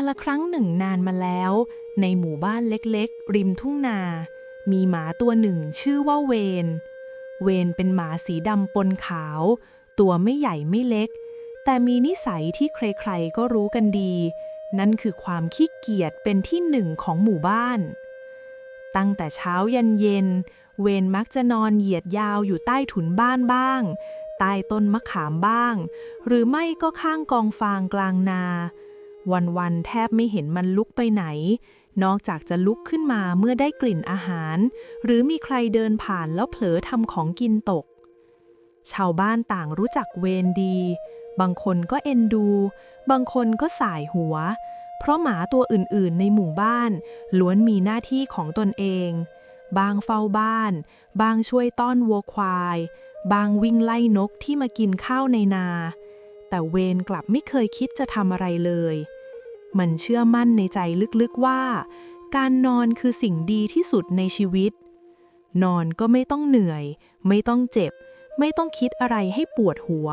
การละครั้งหนึ่งนานมาแล้ว ในหมู่บ้านเล็กๆ ริมทุ่งนา มีหมาตัวหนึ่งชื่อว่าเวน เวนเป็นหมาสีดำปนขาว ตัวไม่ใหญ่ไม่เล็ก แต่มีนิสัยที่ใครๆก็รู้กันดี นั่นคือความขี้เกียจเป็นที่หนึ่งของหมู่บ้าน ตั้งแต่เช้ายันเย็น เวนมักจะนอนเหยียดยาวอยู่ใต้ถุนบ้านบ้างใต้ต้นมะขามบ้าง หรือไม่ก็ข้างกองฟางกลางนา วันๆแทบไม่เห็นมันลุกไปไหน นอกจากจะลุกขึ้นมาเมื่อได้กลิ่นอาหาร หรือมีใครเดินผ่านแล้วเผลอทำของกินตก ชาวบ้านต่างรู้จักเวนดี บางคนก็เอ็นดู บางคนก็สายหัว เพราะหมาตัวอื่นๆ ในหมู่บ้าน ล้วนมีหน้าที่ของตนเอง บางเฝ้าบ้าน บางช่วยต้อนวัวควาย บางวิ่งไล่นกที่มากินข้าวในนาแต่เวนกลับไม่เคยคิดจะทำอะไรเลย มันเชื่อมั่นในใจลึกๆว่า การนอนคือสิ่งดีที่สุดในชีวิต นอนก็ไม่ต้องเหนื่อย ไม่ต้องเจ็บ ไม่ต้องคิดอะไรให้ปวดหัว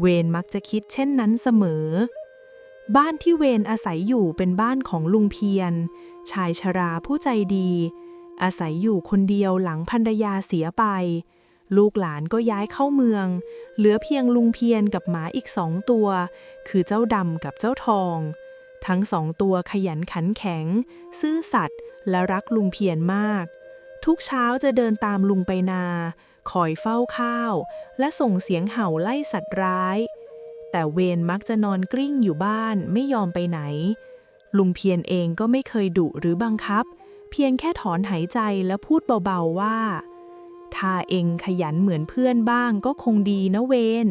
เวนมักจะคิดเช่นนั้นเสมอ บ้านที่เวนอาศัยอยู่เป็นบ้านของลุงเพียร ชายชราผู้ใจดี อาศัยอยู่คนเดียวหลังภรรยาเสียไป ลูกหลานก็ย้ายเข้าเมือง เหลือเพียงลุงเพียรกับหมาอีกสองตัว คือเจ้าดำกับเจ้าทอง ทั้งสองตัวขยันขันแข็ง ซื่อสัตย์และรักลุงเพียรมาก ทุกเช้าจะเดินตามลุงไปนา คอยเฝ้าข้าว และส่งเสียงเห่าไล่สัตว์ร้าย แต่เวนมักจะนอนกลิ้งอยู่บ้านไม่ยอมไปไหน ลุงเพียรเองก็ไม่เคยดุหรือบังคับ เพียงแค่ถอนหายใจแล้วพูดเบาๆว่า ถ้าเองขยันเหมือนเพื่อนบ้างก็คงดีนะเวน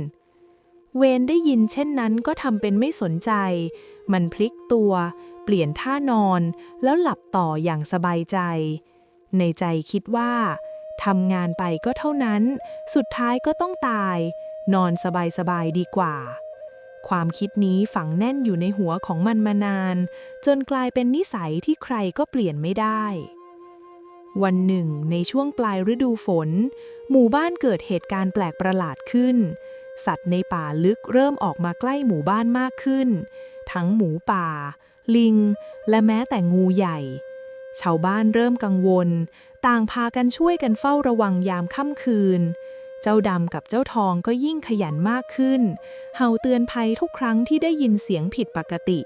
เวนได้ยินเช่นนั้นก็ทำเป็นไม่สนใจ มันพลิกตัว เปลี่ยนท่านอน แล้วหลับต่ออย่างสบายใจ ในใจคิดว่าทำงานไปก็เท่านั้น สุดท้ายก็ต้องตาย นอนสบายๆดีกว่า ความคิดนี้ฝังแน่นอยู่ในหัวของมันมานาน จนกลายเป็นนิสัยที่ใครก็เปลี่ยนไม่ได้ วันหนึ่ง ในช่วงปลายฤดูฝน หมู่บ้านเกิดเหตุการณ์แปลกประหลาดขึ้น สัตว์ในป่าลึกเริ่มออกมาใกล้หมู่บ้านมากขึ้น ทั้งหมูป่า ลิง และแม้แต่งูใหญ่ ชาวบ้านเริ่มกังวล ต่างพากันช่วยกันเฝ้าระวังยามค่ำคืน เจ้าดำกับเจ้าทองก็ยิ่งขยันมากขึ้น เห่าเตือนภัยทุกครั้งที่ได้ยินเสียงผิดปกติ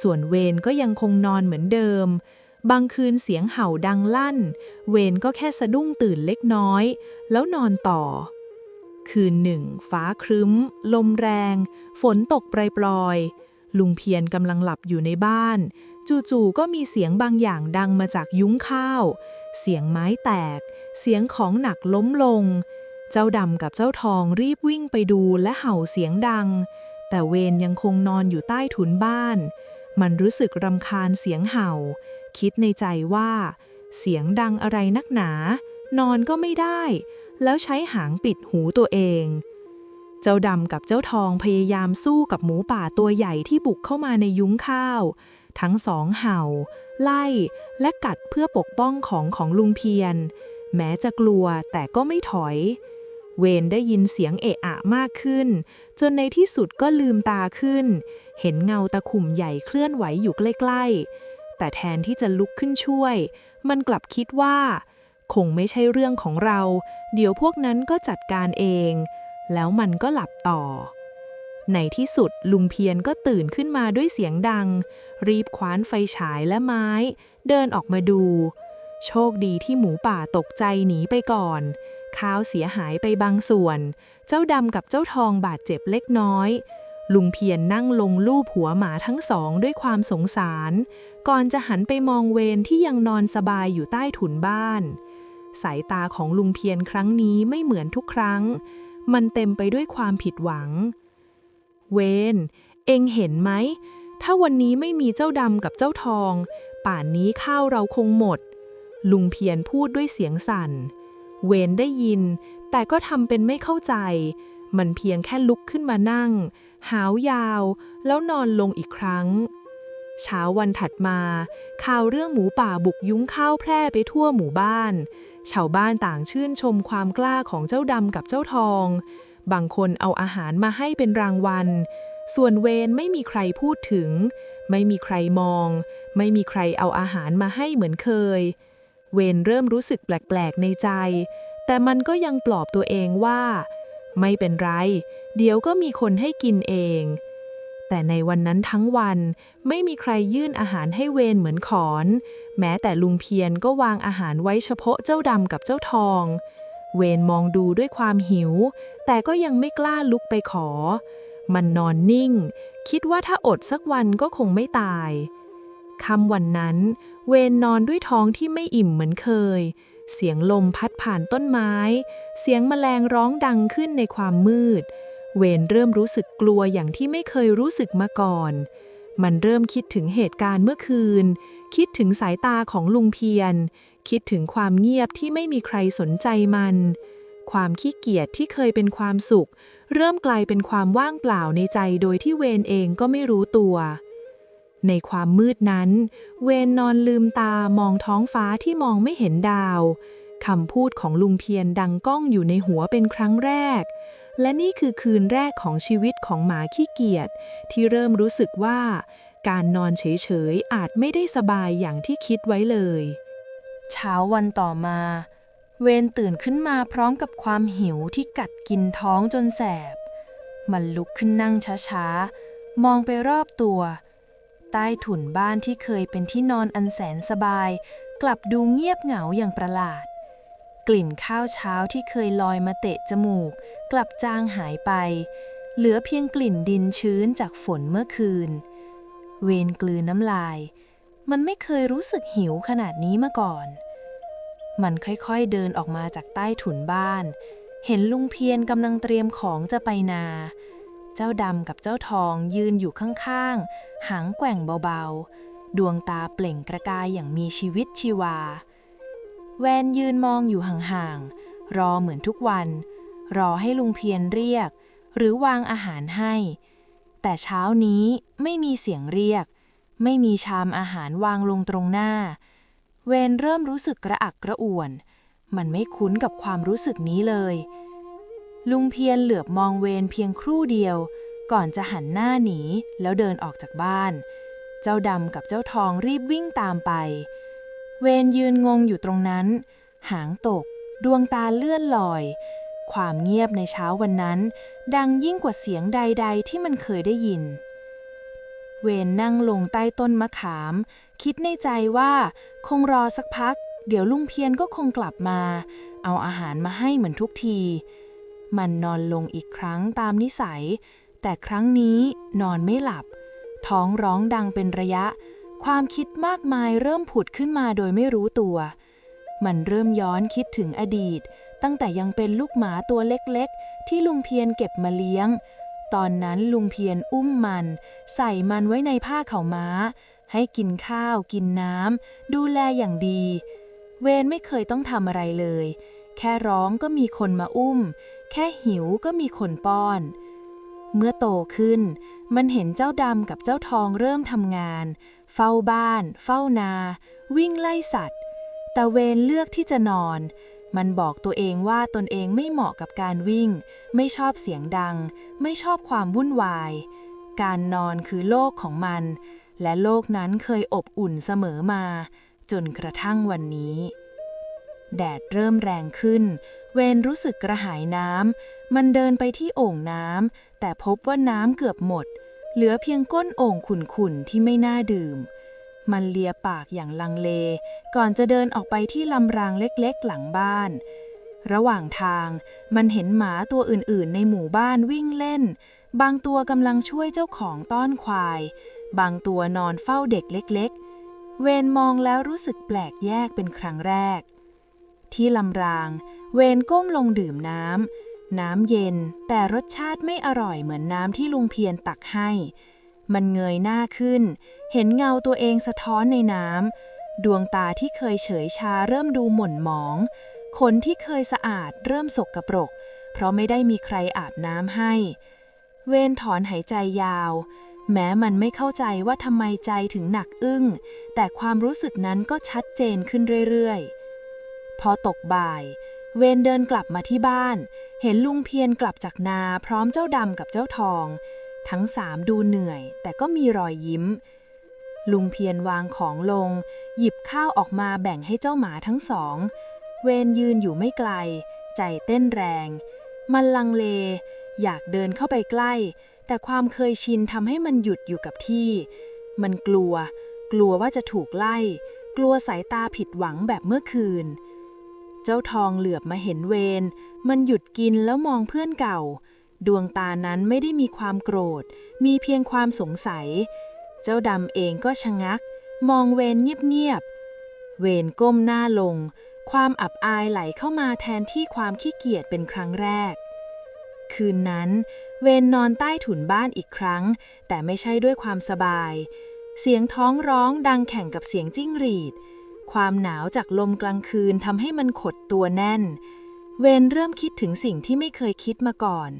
ส่วนเวนก็ยังคงนอนเหมือนเดิมบางคืนเสียงเห่าดังลั่น เวนก็แค่สะดุ้งตื่นเล็กน้อย แล้วนอนต่อ คืนหนึ่ง ฟ้าครึ้ม ลมแรง ฝนตกปรอย ลุงเพียรกำลังหลับอยู่ในบ้าน จู่ๆก็มีเสียงบางอย่างดังมาจากยุ้งข้าว เสียงไม้แตก เสียงของหนักล้มลง เจ้าดำกับเจ้าทองรีบวิ่งไปดูและเห่าเสียงดัง แต่เวนยังคงนอนอยู่ใต้ถุนบ้าน มันรู้สึกรำคาญเสียงเห่า คิดในใจว่า เสียงดังอะไรนักหนา นอนก็ไม่ได้ แล้วใช้หางปิดหูตัวเอง เจ้าดำกับเจ้าทองพยายามสู้กับหมูป่าตัวใหญ่ที่บุกเข้ามาในยุ้งข้าว ทั้งสองเห่า ไล่และกัดเพื่อปกป้องของของลุงเพียรแม้จะกลัวแต่ก็ไม่ถอย เวนได้ยินเสียงเอะอะมากขึ้น จนในที่สุดก็ลืมตาขึ้น เห็นเงาตะขุ่มใหญ่เคลื่อนไหวอยู่ใกล้ๆ แต่แทนที่จะลุกขึ้นช่วย มันกลับคิดว่า คงไม่ใช่เรื่องของเรา เดี๋ยวพวกนั้นก็จัดการเอง แล้วมันก็หลับต่อ ในที่สุดลุงเพียรก็ตื่นขึ้นมาด้วยเสียงดัง รีบคว้านไฟฉายและไม้ เดินออกมาดู โชคดีที่หมูป่าตกใจหนีไปก่อนข้าวเสียหายไปบางส่วน เจ้าดำกับเจ้าทองบาดเจ็บเล็กน้อย ลุงเพียรนนั่งลงลูบหัวหมาทั้งสองด้วยความสงสาร ก่อนจะหันไปมองเวนที่ยังนอนสบายอยู่ใต้ถุนบ้าน สายตาของลุงเพียรครั้งนี้ไม่เหมือนทุกครั้ง มันเต็มไปด้วยความผิดหวัง เวนเองเห็นไหม ถ้าวันนี้ไม่มีเจ้าดำกับเจ้าทอง ป่านนี้ข้าวเราคงหมด ลุงเพียรพูดด้วยเสียงสั่น เวนได้ยิน แต่ก็ทำเป็นไม่เข้าใจ มันเพียงแค่ลุกขึ้นมานั่ง หาวยาว แล้วนอนลงอีกครั้งเช้าวันถัดมา ข่าวเรื่องหมูป่าบุกยุ้งข้าวแพร่ไปทั่วหมู่บ้าน ชาวบ้านต่างชื่นชมความกล้าของเจ้าดำกับเจ้าทอง บางคนเอาอาหารมาให้เป็นรางวัล ส่วนเวนไม่มีใครพูดถึง ไม่มีใครมอง ไม่มีใครเอาอาหารมาให้เหมือนเคย เวนเริ่มรู้สึกแปลกๆในใจ แต่มันก็ยังปลอบตัวเองว่า ไม่เป็นไร เดี๋ยวก็มีคนให้กินเอง แต่ในวันนั้นทั้งวันไม่มีใครยื่นอาหารให้เวนเหมือนขอน แม้แต่ลุงเพียรก็วางอาหารไว้เฉพาะเจ้าดำกับเจ้าทอง เวนมองดูด้วยความหิว แต่ก็ยังไม่กล้าลุกไปขอ มันนอนนิ่ง คิดว่าถ้าอดสักวันก็คงไม่ตายค่ำวันนั้น เวนนอนด้วยท้องที่ไม่อิ่มเหมือนเคย เสียงลมพัดผ่านต้นไม้ เสียงแมลงร้องดังขึ้นในความมืด เวนเริ่มรู้สึกกลัวอย่างที่ไม่เคยรู้สึกมาก่อน มันเริ่มคิดถึงเหตุการณ์เมื่อคืน คิดถึงสายตาของลุงเพียรคิดถึงความเงียบที่ไม่มีใครสนใจมัน ความขี้เกียจที่เคยเป็นความสุข เริ่มกลายเป็นความว่างเปล่าในใจโดยที่เวนเองก็ไม่รู้ตัว ในความมืดนั้น เวนนอนลืมตามองท้องฟ้าที่มองไม่เห็นดาวคำพูดของลุงเพียรดังก้องอยู่ในหัวเป็นครั้งแรก และนี่คือคืนแรกของชีวิตของหมาขี้เกียจที่เริ่มรู้สึกว่า การนอนเฉยๆ อาจไม่ได้สบายอย่างที่คิดไว้เลย เช้าวันต่อมา เวนตื่นขึ้นมาพร้อมกับความหิวที่กัดกินท้องจนแสบ มันลุกขึ้นนั่งช้าๆ มองไปรอบตัว ใต้ถุนบ้านที่เคยเป็นที่นอนอันแสนสบาย กลับดูเงียบเหงาอย่างประหลาด กลิ่นข้าวเช้าที่เคยลอยมาเตะจมูก กลับจางหายไป เหลือเพียงกลิ่นดินชื้นจากฝนเมื่อคืน เวนกลืนน้ำลาย มันไม่เคยรู้สึกหิวขนาดนี้มาก่อน มันค่อยๆเดินออกมาจากใต้ถุนบ้าน เห็นลุงเพียรกำลังเตรียมของจะไปนา เจ้าดำกับเจ้าทองยืนอยู่ข้างๆ หางแกว่งเบาๆ ดวงตาเปล่งประกายอย่างมีชีวิตชีวา แวนยืนมองอยู่ห่างๆ รอเหมือนทุกวัน รอให้ลุงเพียรเรียก หรือวางอาหารให้ แต่เช้านี้ไม่มีเสียงเรียก ไม่มีชามอาหารวางลงตรงหน้า เวนเริ่มรู้สึกกระอักกระอ่วน มันไม่คุ้นกับความรู้สึกนี้เลย ลุงเพียรเหลือบมองเวนเพียงครู่เดียว ก่อนจะหันหน้าหนีแล้วเดินออกจากบ้าน เจ้าดำกับเจ้าทองรีบวิ่งตามไป เวนยืนงงอยู่ตรงนั้น หางตก ดวงตาเลื่อนลอย ความเงียบในเช้าวันนั้น ดังยิ่งกว่าเสียงใด ๆ ที่มันเคยได้ยิน เวนนั่งลงใต้ต้นมะขาม คิดในใจว่าคงรอสักพัก เดี๋ยวลุงเพียรก็คงกลับมา เอาอาหารมาให้เหมือนทุกที มันนอนลงอีกครั้งตามนิสัย แต่ครั้งนี้นอนไม่หลับ ท้องร้องดังเป็นระยะ ความคิดมากมายเริ่มผุดขึ้นมาโดยไม่รู้ตัว มันเริ่มย้อนคิดถึงอดีต ตั้งแต่ยังเป็นลูกหมาตัวเล็กๆ ที่ลุงเพียรเก็บมาเลี้ยง ตอนนั้นลุงเพียรอุ้มมัน ใส่มันไว้ในผ้าเขาม้า ให้กินข้าวกินน้ำดูแลอย่างดี เวนไม่เคยต้องทำอะไรเลย แค่ร้องก็มีคนมาอุ้ม แค่หิวก็มีคนป้อน เมื่อโตขึ้น มันเห็นเจ้าดำกับเจ้าทองเริ่มทำงาน เฝ้าบ้าน เฝ้านา วิ่งไล่สัตว์ แต่เวนเลือกที่จะนอน มันบอกตัวเองว่าตนเองไม่เหมาะกับการวิ่ง ไม่ชอบเสียงดัง ไม่ชอบความวุ่นวาย การนอนคือโลกของมัน และโลกนั้นเคยอบอุ่นเสมอมา จนกระทั่งวันนี้ แดดเริ่มแรงขึ้น เวนรู้สึกกระหายน้ำมันเดินไปที่โอ่งน้ำแต่พบว่าน้ำเกือบหมดเเหลือเพียงก้นโอ่งขุ่นๆที่ไม่น่าดื่ม มันเลียปากอย่างลังเล ก่อนจะเดินออกไปที่ลำรางเล็กๆหลังบ้าน ระหว่างทางมันเห็นหมาตัวอื่นๆ ในหมู่บ้านวิ่งเล่น บางตัวกำลังช่วยเจ้าของต้อนควาย บางตัวนอนเฝ้าเด็กเล็กๆ เวนมองแล้วรู้สึกแปลกแยกเป็นครั้งแรก ที่ลำราง เวนก้มลงดื่มน้ำ น้ำเย็น แต่รสชาติไม่อร่อยเหมือนน้ำที่ลุงเพียรตักให้ มันเงยหน้าขึ้น เห็นเงาตัวเองสะท้อนในน้ำดวงตาที่เคยเฉยชาเริ่มดูหม่นหมอง ขนที่เคยสะอาดเริ่มสกกระปรก เพราะไม่ได้มีใครอาบน้ำให้ เวนถอนหายใจยาว แม้มันไม่เข้าใจว่าทำไมใจถึงหนักอึ้ง แต่ความรู้สึกนั้นก็ชัดเจนขึ้นเรื่อยๆ พอตกบ่าย เวนเดินกลับมาที่บ้าน เห็นลุงเพียรกลับจากนาพร้อมเจ้าดำกับเจ้าทอง ทั้งสามดูเหนื่อย แต่ก็มีรอยยิ้ม ลุงเพียรวางของลง หยิบข้าวออกมาแบ่งให้เจ้าหมาทั้งสอง เวนยืนอยู่ไม่ไกล ใจเต้นแรง มันลังเล อยากเดินเข้าไปใกล้ แต่ความเคยชินทำให้มันหยุดอยู่กับที่ มันกลัว กลัวว่าจะถูกไล่ กลัวสายตาผิดหวังแบบเมื่อคืน เจ้าทองเหลือบมาเห็นเวน มันหยุดกินแล้วมองเพื่อนเก่า ดวงตานั้นไม่ได้มีความโกรธ มีเพียงความสงสัย เจ้าดำเองก็ชะงัก มองเวนเงียบๆ เวนก้มหน้าลง ความอับอายไหลเข้ามาแทนที่ความขี้เกียจเป็นครั้งแรก คืนนั้น เวนนอนใต้ถุนบ้านอีกครั้ง แต่ไม่ใช่ด้วยความสบาย เสียงท้องร้องดังแข่งกับเสียงจิ้งหรีด ความหนาวจากลมกลางคืนทำให้มันขดตัวแน่น เวนเริ่มคิดถึงสิ่งที่ไม่เคยคิดมาก่อน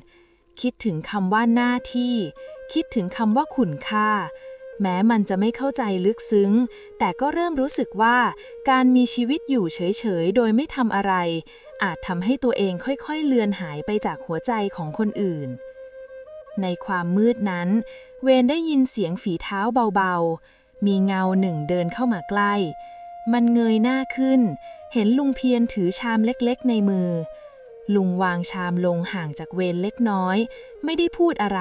คิดถึงคำว่าหน้าที่ คิดถึงคำว่าขุนค่า แม้มันจะไม่เข้าใจลึกซึ้ง แต่ก็เริ่มรู้สึกว่า การมีชีวิตอยู่เฉยๆ โดยไม่ทำอะไร อาจทำให้ตัวเองค่อยๆ เลือนหายไปจากหัวใจของคนอื่น ในความมืดนั้น เวนได้ยินเสียงฝีเท้าเบาๆ มีเงาหนึ่งเดินเข้ามาใกล้ มันเงยหน้าขึ้น เห็นลุงเพียรถือชามเล็กๆในมือ ลุงวางชามลงห่างจากเวนเล็กน้อย ไม่ได้พูดอะไร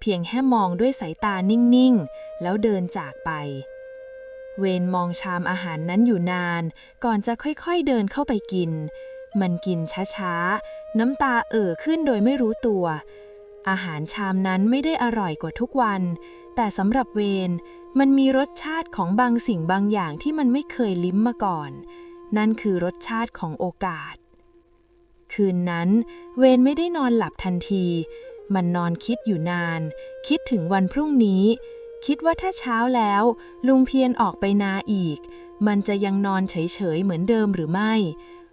เพียงแค่มองด้วยสายตานิ่งๆ แล้วเดินจากไป เวนมองชามอาหารนั้นอยู่นาน ก่อนจะค่อยๆเดินเข้าไปกิน มันกินช้าๆ น้ำตาเอ่อขึ้นโดยไม่รู้ตัว อาหารชามนั้นไม่ได้อร่อยกว่าทุกวัน แต่สำหรับเวน มันมีรสชาติของบางสิ่งบางอย่างที่มันไม่เคยลิ้มมาก่อน นั่นคือรสชาติของโอกาส คืนนั้น เวนไม่ได้นอนหลับทันที มันนอนคิดอยู่นาน คิดถึงวันพรุ่งนี้ คิดว่าถ้าเช้าแล้ว ลุงเพียรออกไปนาอีก มันจะยังนอนเฉยๆเหมือนเดิมหรือไม่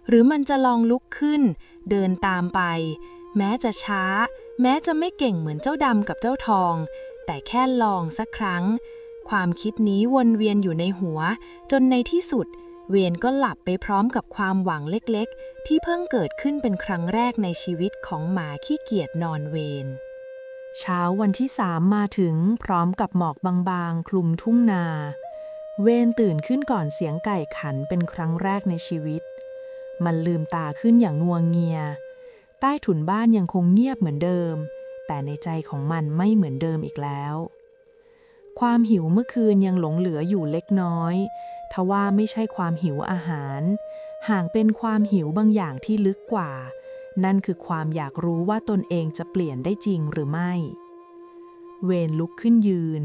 หรือมันจะลองลุกขึ้น เดินตามไป แม้จะช้า แม้จะไม่เก่งเหมือนเจ้าดำกับเจ้าทอง แต่แค่ลองสักครั้ง ความคิดนี้วนเวียนอยู่ในหัว จนในที่สุด เวนก็หลับไปพร้อมกับความหวังเล็กๆ ที่เพิ่งเกิดขึ้นเป็นครั้งแรกในชีวิตของหมาขี้เกียจนอนเวนเช้าวันที่สามมาถึงพร้อมกับหมอกบางๆ คลุมทุ่งนา เวนตื่นขึ้นก่อนเสียงไก่ขันเป็นครั้งแรกในชีวิต มันลืมตาขึ้นอย่างงวงเงีย ใต้ถุนบ้านยังคงเงียบเหมือนเดิม แต่ในใจของมันไม่เหมือนเดิมอีกแล้ว ความหิวเมื่อคืนยังหลงเหลืออยู่เล็กน้อย ทว่าไม่ใช่ความหิวอาหาร ห่างเป็นความหิวบางอย่างที่ลึกกว่า นั่นคือความอยากรู้ว่าตนเองจะเปลี่ยนได้จริงหรือไม่ เวนลุกขึ้นยืน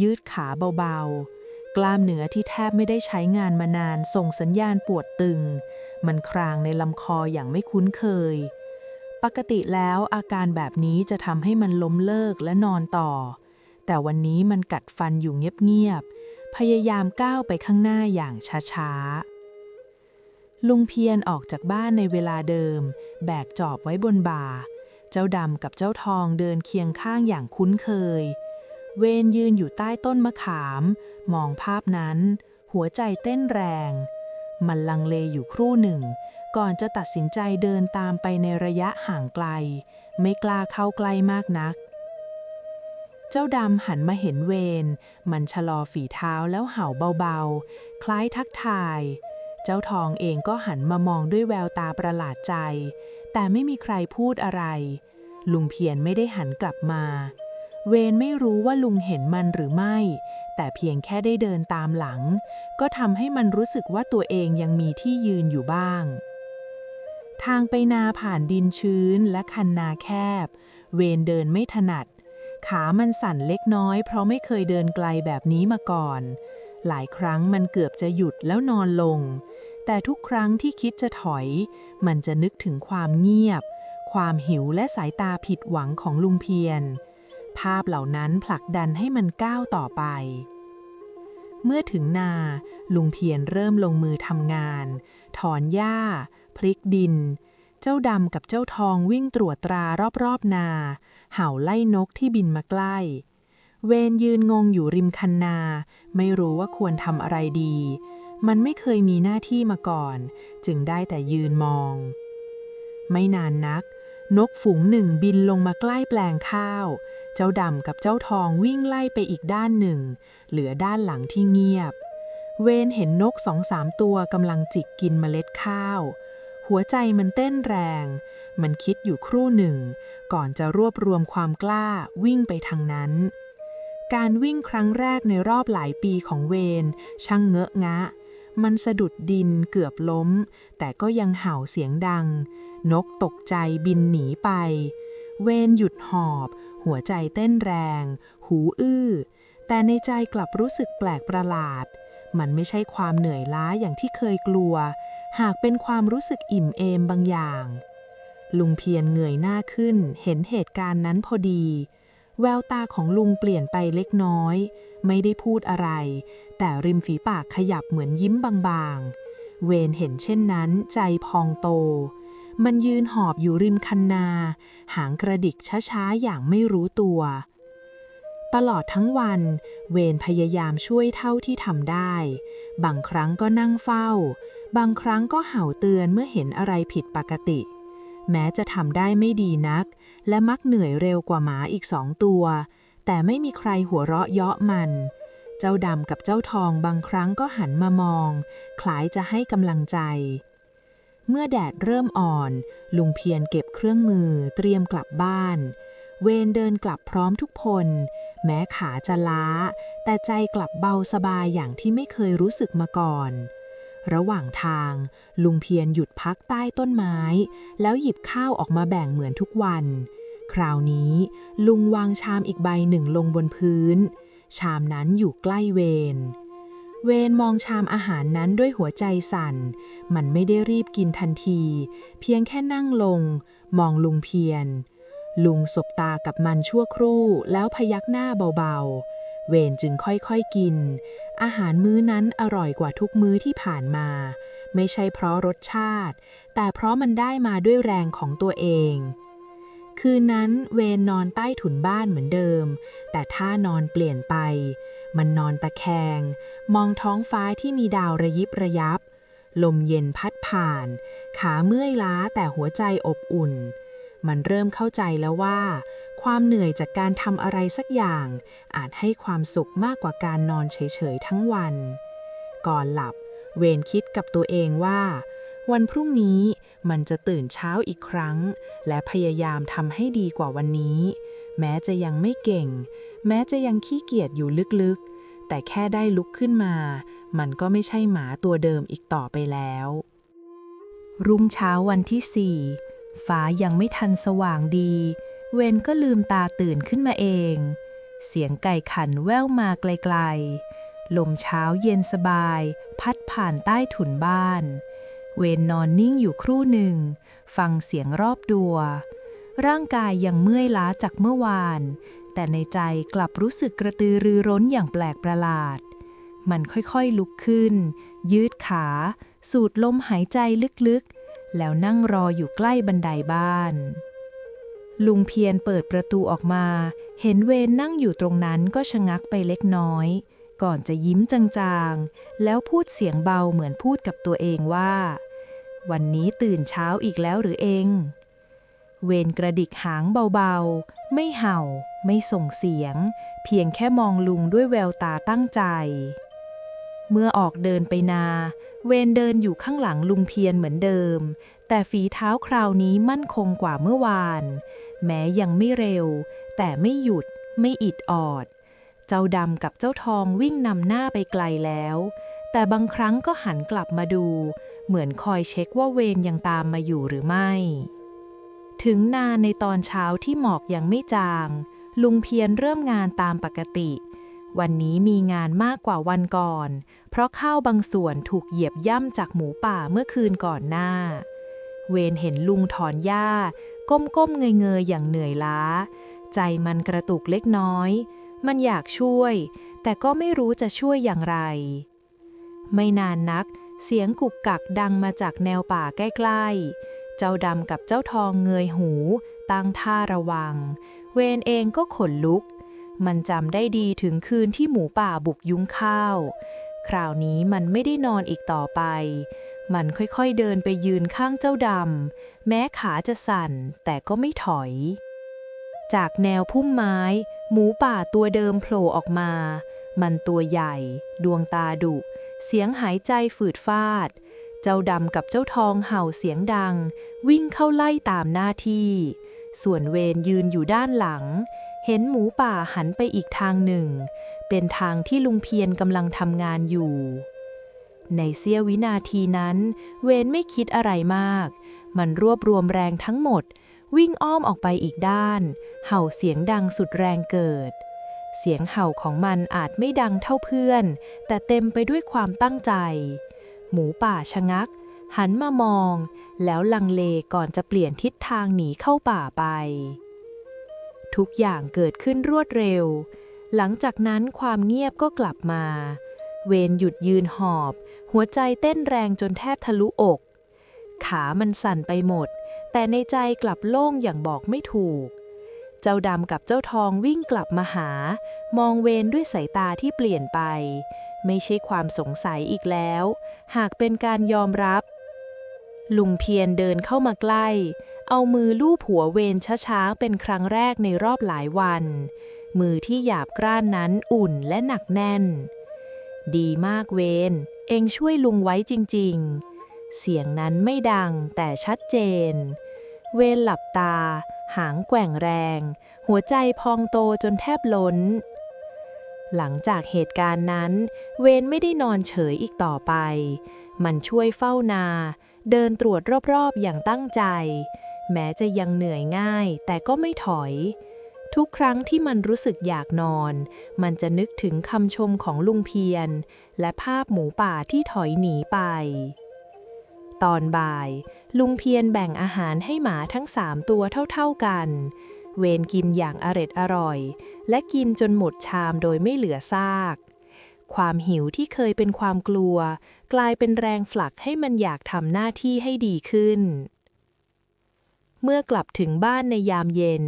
ยืดขาเบาๆ กล้ามเนื้อที่แทบไม่ได้ใช้งานมานานส่งสัญญาณปวดตึง มันครางในลำคออย่างไม่คุ้นเคย ปกติแล้วอาการแบบนี้จะทำให้มันล้มเลิกและนอนต่อ แต่วันนี้มันกัดฟันอยู่เงียบๆ พยายามก้าวไปข้างหน้าอย่างช้าๆ ลุงเพียรออกจากบ้านในเวลาเดิม แบกจอบไว้บนบ่า เจ้าดำกับเจ้าทองเดินเคียงข้างอย่างคุ้นเคย เวนยืนอยู่ใต้ต้นมะขาม มองภาพนั้น หัวใจเต้นแรง มันลังเลอยู่ครู่หนึ่ง ก่อนจะตัดสินใจเดินตามไปในระยะห่างไกล ไม่กล้าเข้าใกล้มากนัก จ้าดำหันมาเห็นเวน มันชะลอฝีเท้าแล้วเห่าเบาๆ คล้ายทักทาย เจ้าทองเองก็หันมามองด้วยแววตาประหลาดใจ แต่ไม่มีใครพูดอะไร ลุงเพียรไม่ได้หันกลับมา เวนไม่รู้ว่าลุงเห็นมันหรือไม่ แต่เพียงแค่ได้เดินตามหลัง ก็ทำให้มันรู้สึกว่าตัวเองยังมีที่ยืนอยู่บ้าง ทางไปนาผ่านดินชื้นและคันนาแคบ เวนเดินไม่ถนัด ขามันสั่นเล็กน้อย เพราะไม่เคยเดินไกลแบบนี้มาก่อน หลายครั้งมันเกือบจะหยุดแล้วนอนลง แต่ทุกครั้งที่คิดจะถอย มันจะนึกถึงความเงียบ ความหิวและสายตาผิดหวังของลุงเพียร ภาพเหล่านั้นผลักดันให้มันก้าวต่อไป เมื่อถึงนา ลุงเพียรเริ่มลงมือทำงาน ถอนหญ้าพลิกดิน เจ้าดำกับเจ้าทองวิ่งตรวจตรารอบๆนา เห่าไล่นกที่บินมาใกล้ เวนยืนงงอยู่ริมคันนา ไม่รู้ว่าควรทำอะไรดี มันไม่เคยมีหน้าที่มาก่อน จึงได้แต่ยืนมอง ไม่นานนัก นกฝูงหนึ่งบินลงมาใกล้แปลงข้าว เจ้าดำกับเจ้าทองวิ่งไล่ไปอีกด้านหนึ่ง เหลือด้านหลังที่เงียบ เวนเห็นนกสองสามตัวกำลังจิกกินเมล็ดข้าว หัวใจมันเต้นแรง มันคิดอยู่ครู่หนึ่ง ก่อนจะรวบรวมความกล้าวิ่งไปทางนั้น การวิ่งครั้งแรกในรอบหลายปีของเวนช่างเงอะงะ มันสะดุดดินเกือบล้ม แต่ก็ยังเห่าเสียงดัง นกตกใจบินหนีไป เวนหยุดหอบ หัวใจเต้นแรง หูอื้อ แต่ในใจกลับรู้สึกแปลกประหลาด มันไม่ใช่ความเหนื่อยล้าอย่างที่เคยกลัว หากเป็นความรู้สึกอิ่มเอมบางอย่าง ลุงเพียรเงยหน้าขึ้น เห็นเหตุการณ์นั้นพอดี แววตาของลุงเปลี่ยนไปเล็กน้อย ไม่ได้พูดอะไร แต่ริมฝีปากขยับเหมือนยิ้มบางๆ เวนเห็นเช่นนั้นใจพองโต มันยืนหอบอยู่ริมคันนา หางกระดิกช้าๆ อย่างไม่รู้ตัว ตลอดทั้งวัน เวนพยายามช่วยเท่าที่ทำได้ บางครั้งก็นั่งเฝ้า บางครั้งก็เห่าเตือนเมื่อเห็นอะไรผิดปกติ แม้จะทำได้ไม่ดีนัก และมักเหนื่อยเร็วกว่าหมาอีกสองตัว แต่ไม่มีใครหัวเราะเยาะมัน เจ้าดำกับเจ้าทองบางครั้งก็หันมามอง คล้ายจะให้กำลังใจ เมื่อแดดเริ่มอ่อน ลุงเพียรเก็บเครื่องมือเตรียมกลับบ้าน เวนเดินกลับพร้อมทุกคน แม้ขาจะล้า แต่ใจกลับเบาสบายอย่างที่ไม่เคยรู้สึกมาก่อน ระหว่างทาง ลุงเพียรหยุดพักใต้ต้นไม้ แล้วหยิบข้าวออกมาแบ่งเหมือนทุกวัน คราวนี้ ลุงวางชามอีกใบหนึ่งลงบนพื้น ชามนั้นอยู่ใกล้เวน เวนมองชามอาหารนั้นด้วยหัวใจสั่น มันไม่ได้รีบกินทันที เพียงแค่นั่งลง มองลุงเพียร ลุงสบตากับมันชั่วครู่แล้วพยักหน้าเบาๆ เวนจึงค่อยๆกิน อาหารมื้อนั้นอร่อยกว่าทุกมื้อที่ผ่านมา ไม่ใช่เพราะรสชาติ แต่เพราะมันได้มาด้วยแรงของตัวเอง คืนนั้นเวนนอนใต้ถุนบ้านเหมือนเดิม แต่ท่านอนเปลี่ยนไป มันนอนตะแคง มองท้องฟ้าที่มีดาวระยิบระยับ ลมเย็นพัดผ่าน ขาเมื่อยล้าแต่หัวใจอบอุ่น มันเริ่มเข้าใจแล้วว่า ความเหนื่อยจากการทำอะไรสักอย่าง อาจให้ความสุขมากกว่าการนอนเฉยๆทั้งวัน ก่อนหลับ เวนคิดกับตัวเองว่า วันพรุ่งนี้มันจะตื่นเช้าอีกครั้ง และพยายามทำให้ดีกว่าวันนี้ แม้จะยังไม่เก่ง แม้จะยังขี้เกียจอยู่ลึกๆ แต่แค่ได้ลุกขึ้นมา มันก็ไม่ใช่หมาตัวเดิมอีกต่อไปแล้ว รุ่งเช้าวันที่สี่ฟ้ายังไม่ทันสว่างดี เวนก็ลืมตาตื่นขึ้นมาเอง เสียงไก่ขันแว่วมาไกลๆ ลมเช้าเย็นสบาย พัดผ่านใต้ถุนบ้าน เวนนอนนิ่งอยู่ครู่หนึ่ง ฟังเสียงรอบตัว ร่างกายยังเมื่อยล้าจากเมื่อวาน แต่ในใจกลับรู้สึกกระตือรือร้นอย่างแปลกประหลาด มันค่อยๆลุกขึ้น ยืดขา สูดลมหายใจลึกๆ แล้วนั่งรออยู่ใกล้บันไดบ้าน ลุงเพียรเปิดประตูออกมา เห็นเวนนั่งอยู่ตรงนั้นก็ชะงักไปเล็กน้อย ก่อนจะยิ้มจางๆ แล้วพูดเสียงเบาเหมือนพูดกับตัวเองว่า วันนี้ตื่นเช้าอีกแล้วหรือเอง เวนกระดิกหางเบาๆ ไม่เห่า ไม่ส่งเสียง เพียงแค่มองลุงด้วยแววตาตั้งใจ เมื่อออกเดินไปนา เวนเดินอยู่ข้างหลังลุงเพียรเหมือนเดิม แต่ฝีเท้าคราวนี้มั่นคงกว่าเมื่อวาน แม้ยังไม่เร็ว แต่ไม่หยุดไม่อิดออด เจ้าดำกับเจ้าทองวิ่งนำหน้าไปไกลแล้ว แต่บางครั้งก็หันกลับมาดู เหมือนคอยเช็คว่าเวนยังตามมาอยู่หรือไม่ ถึงนาในตอนเช้าที่หมอกยังไม่จาง ลุงเพียรเริ่มงานตามปกติ วันนี้มีงานมากกว่าวันก่อน เพราะข้าวบางส่วนถูกเหยียบย่ำจากหมูป่าเมื่อคืนก่อนหน้า เวนเห็นลุงถอนหญ้า ก้มๆเงยๆอย่างเหนื่อยล้า ใจมันกระตุกเล็กน้อย มันอยากช่วย แต่ก็ไม่รู้จะช่วยอย่างไร ไม่นานนัก เสียงกุกกักดังมาจากแนวป่าใกล้ๆ เจ้าดำกับเจ้าทองเงยหู ตั้งท่าระวัง เวนเองก็ขนลุก มันจำได้ดีถึงคืนที่หมูป่าบุกยุ้งข้าว คราวนี้มันไม่ได้นอนอีกต่อไป มันค่อยๆเดินไปยืนข้างเจ้าดำ แม้ขาจะสั่นแต่ก็ไม่ถอย จากแนวพุ่มไม้ หมูป่าตัวเดิมโผล่ออกมา มันตัวใหญ่ ดวงตาดุ เสียงหายใจฝืดฟาด เจ้าดำกับเจ้าทองเห่าเสียงดัง วิ่งเข้าไล่ตามหน้าที่ ส่วนเวนยืนอยู่ด้านหลัง เห็นหมูป่าหันไปอีกทางหนึ่ง เป็นทางที่ลุงเพียรกำลังทำงานอยู่ ในเสี้ยววินาทีนั้น เวนไม่คิดอะไรมาก มันรวบรวมแรงทั้งหมด วิ่งอ้อมออกไปอีกด้าน เห่าเสียงดังสุดแรงเกิด เสียงเห่าของมันอาจไม่ดังเท่าเพื่อน แต่เต็มไปด้วยความตั้งใจ หมูป่าชะงัก หันมามอง แล้วลังเลก่อนจะเปลี่ยนทิศทางหนีเข้าป่าไป ทุกอย่างเกิดขึ้นรวดเร็ว หลังจากนั้นความเงียบก็กลับมา เวนหยุดยืนหอบ หัวใจเต้นแรงจนแทบทะลุอก ขามันสั่นไปหมด แต่ในใจกลับโล่งอย่างบอกไม่ถูก เจ้าดำกับเจ้าทองวิ่งกลับมาหา มองเวนด้วยสายตาที่เปลี่ยนไป ไม่ใช่ความสงสัยอีกแล้ว หากเป็นการยอมรับ ลุงเพียรเดินเข้ามาใกล้ เอามือลูบหัวเวนช้าๆ เป็นครั้งแรกในรอบหลายวัน มือที่หยาบกร้านนั้นอุ่นและหนักแน่น ดีมากเวน เองช่วยลุงไว้จริง ๆ เสียงนั้นไม่ดังแต่ชัดเจน เวนหลับตา หางแกว่งแรง หัวใจพองโตจนแทบล้น หลังจากเหตุการณ์นั้น เวนไม่ได้นอนเฉยอีกต่อไป มันช่วยเฝ้านา เดินตรวจรอบๆอย่างตั้งใจ แม้จะยังเหนื่อยง่ายแต่ก็ไม่ถอย ทุกครั้งที่มันรู้สึกอยากนอน มันจะนึกถึงคำชมของลุงเพียรและภาพหมูป่าที่ถอยหนีไป ตอนบ่าย ลุงเพียรแบ่งอาหารให้หมาทั้งสามตัวเท่าๆกัน เวนกินอย่างอร็ดอร่อย และกินจนหมดชามโดยไม่เหลือซาก ความหิวที่เคยเป็นความกลัว กลายเป็นแรงผลักให้มันอยากทำหน้าที่ให้ดีขึ้น เมื่อกลับถึงบ้านในยามเย็น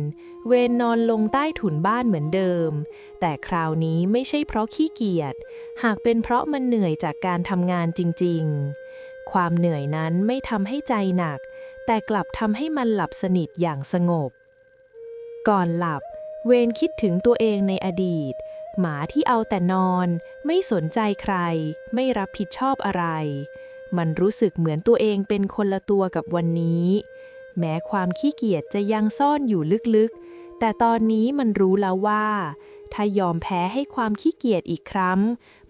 เวนนอนลงใต้ถุนบ้านเหมือนเดิม แต่คราวนี้ไม่ใช่เพราะขี้เกียจ หากเป็นเพราะมันเหนื่อยจากการทำงานจริง ๆ ความเหนื่อยนั้นไม่ทำให้ใจหนัก แต่กลับทำให้มันหลับสนิทอย่างสงบ ก่อนหลับ เวนคิดถึงตัวเองในอดีต หมาที่เอาแต่นอน ไม่สนใจใคร ไม่รับผิดชอบอะไร มันรู้สึกเหมือนตัวเองเป็นคนละตัวกับวันนี้ แม้ความขี้เกียจจะยังซ่อนอยู่ลึกๆ แต่ตอนนี้มันรู้แล้วว่า ถ้ายอมแพ้ให้ความขี้เกียจอีกครั้ง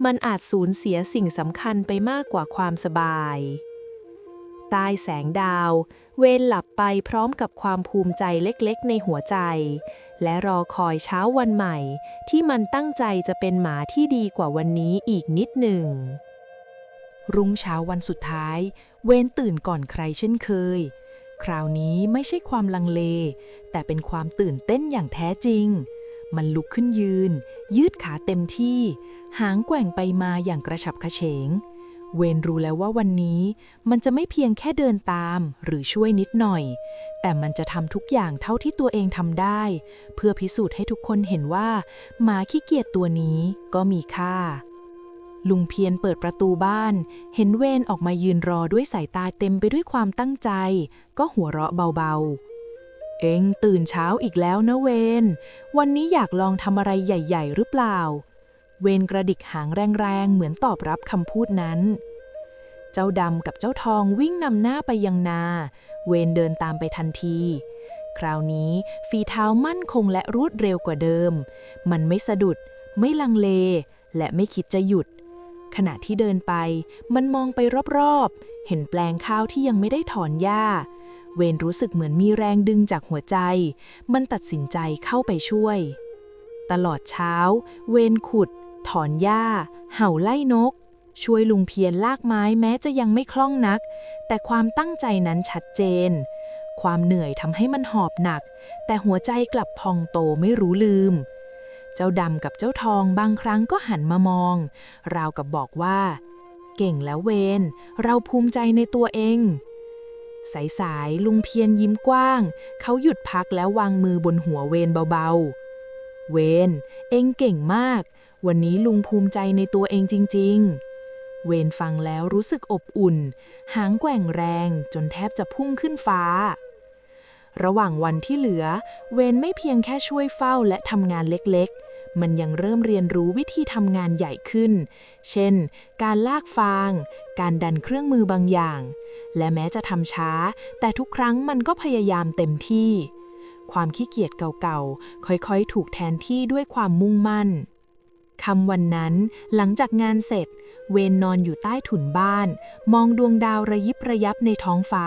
มันอาจสูญเสียสิ่งสำคัญไปมากกว่าความสบาย ใต้แสงดาว เวนหลับไปพร้อมกับความภูมิใจเล็กๆ ในหัวใจ และรอคอยเช้าวันใหม่ ที่มันตั้งใจจะเป็นหมาที่ดีกว่าวันนี้อีกนิดหนึ่ง รุ่งเช้าวันสุดท้าย เวนตื่นก่อนใครเช่นเคย คราวนี้ไม่ใช่ความลังเล แต่เป็นความตื่นเต้นอย่างแท้จริง มันลุกขึ้นยืน ยืดขาเต็มที่ หางแกว่งไปมาอย่างกระฉับกระเฉง เวนรู้แล้วว่าวันนี้มันจะไม่เพียงแค่เดินตามหรือช่วยนิดหน่อย แต่มันจะทำทุกอย่างเท่าที่ตัวเองทำได้ เพื่อพิสูจน์ให้ทุกคนเห็นว่าหมาขี้เกียจตัวนี้ก็มีค่าลุงเพียรเปิดประตูบ้าน เห็นเวนออกมายืนรอด้วยสายตาเต็มไปด้วยความตั้งใจ ก็หัวเราะเบาๆ เองตื่นเช้าอีกแล้วนะเวน วันนี้อยากลองทำอะไรใหญ่ ๆ หรือเปล่า เวนกระดิกหางแรงๆ เหมือนตอบรับคำพูดนั้น เจ้าดำกับเจ้าทองวิ่งนำหน้าไปยังนา เวนเดินตามไปทันที คราวนี้ฝีเท้ามั่นคงและรวดเร็วกว่าเดิม มันไม่สะดุด ไม่ลังเล และไม่คิดจะหยุด ขณะที่เดินไป มันมองไปรอบๆ เห็นแปลงข้าวที่ยังไม่ได้ถอนหญ้า เวนรู้สึกเหมือนมีแรงดึงจากหัวใจ มันตัดสินใจเข้าไปช่วย ตลอดเช้า เวนขุด ถอนหญ้า เห่าไล่นก ช่วยลุงเพียรลากไม้แม้จะยังไม่คล่องนัก แต่ความตั้งใจนั้นชัดเจน ความเหนื่อยทำให้มันหอบหนัก แต่หัวใจกลับพองโตไม่รู้ลืม เจ้าดำกับเจ้าทองบางครั้งก็หันมามอง ราวกับบอกว่า เก่งแล้วเวน เราภูมิใจในตัวเอง สายๆลุงเพียรยิ้มกว้าง เขาหยุดพักแล้ววางมือบนหัวเวนเบาๆ เวนเองเก่งมาก วันนี้ลุงภูมิใจในตัวเองจริง ๆ เวนฟังแล้วรู้สึกอบอุ่น หางแกว่งแรงจนแทบจะพุ่งขึ้นฟ้า ระหว่างวันที่เหลือ เวนไม่เพียงแค่ช่วยเฝ้าและทำงานเล็กๆ มันยังเริ่มเรียนรู้วิธีทำงานใหญ่ขึ้น เช่น การลากฟาง การดันเครื่องมือบางอย่าง และแม้จะทำช้า แต่ทุกครั้งมันก็พยายามเต็มที่ ความขี้เกียจเก่าๆ ค่อยๆ ถูกแทนที่ด้วยความมุ่งมั่นคำวันนั้นหลังจากงานเสร็จ เวนนอนอยู่ใต้ถุนบ้าน มองดวงดาวระยิบระยับในท้องฟ้า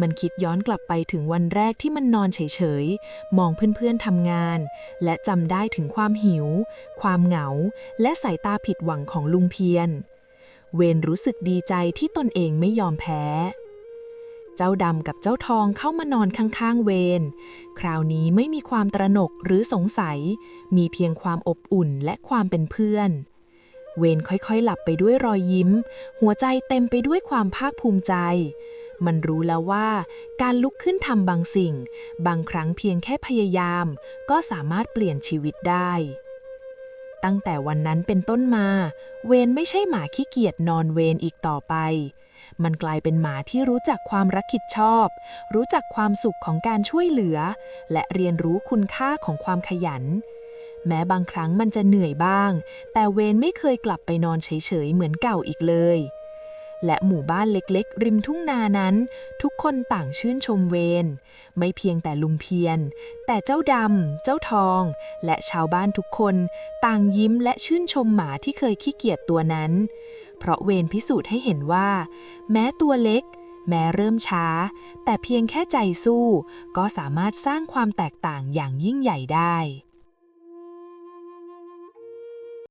มันคิดย้อนกลับไปถึงวันแรกที่มันนอนเฉยๆ มองเพื่อนๆทำงาน และจำได้ถึงความหิว ความเหงา และสายตาผิดหวังของลุงเพียรเวนรู้สึกดีใจที่ตนเองไม่ยอมแพ้ เจ้าดำกับเจ้าทองเข้ามานอนข้างๆ เวน คราวนี้ไม่มีความตระหนกหรือสงสัย มีเพียงความอบอุ่นและความเป็นเพื่อน เวนค่อยๆ หลับไปด้วยรอยยิ้ม หัวใจเต็มไปด้วยความภาคภูมิใจ มันรู้แล้วว่าการลุกขึ้นทำบางสิ่ง บางครั้งเพียงแค่พยายาม ก็สามารถเปลี่ยนชีวิตได้ ตั้งแต่วันนั้นเป็นต้นมา เวนไม่ใช่หมาขี้เกียจนอนเวนอีกต่อไป มันกลายเป็นหมาที่รู้จักความรับผิดชอบ รู้จักความสุขของการช่วยเหลือ และเรียนรู้คุณค่าของความขยัน แม้บางครั้งมันจะเหนื่อยบ้าง แต่เวนไม่เคยกลับไปนอนเฉยๆเหมือนเก่าอีกเลย และหมู่บ้านเล็กๆ ริมทุ่งนานั้น ทุกคนต่างชื่นชมเวน ไม่เพียงแต่ลุงเพียรแต่เจ้าดำ เจ้าทอง และชาวบ้านทุกคน ต่างยิ้มและชื่นชมหมาที่เคยขี้เกียจตัวนั้น เพราะเวนพิสูจน์ให้เห็นว่า แม้ตัวเล็กแม้เริ่มช้า แต่เพียงแค่ใจสู้ ก็สามารถสร้างความแตกต่างอย่างยิ่งใหญ่ได้